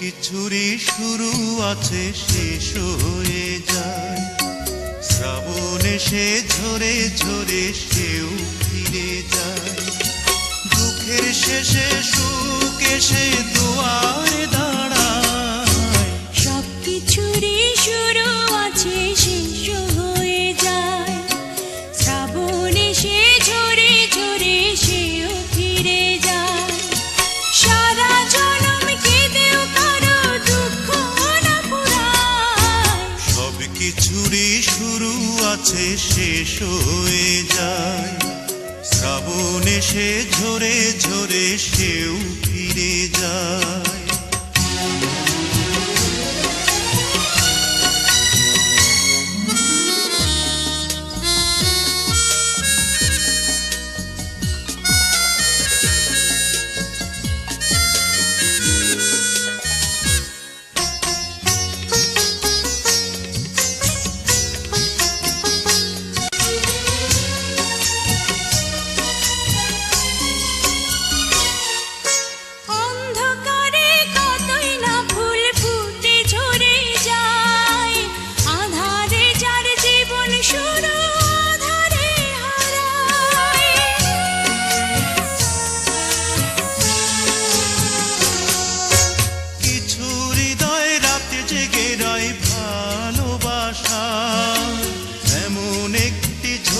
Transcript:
কিছুরই শুরু আছে, শেষ হয়ে যায়। শ্রাবণ এসে ঝরে ঝরে সেও ফিরে যায়। দুঃখের শেষে সুখ এসে দোয়ারে শেষ হয়ে যায়। শ্রাবণ এসে ঝরে ঝরে সেও ফিরে যায়।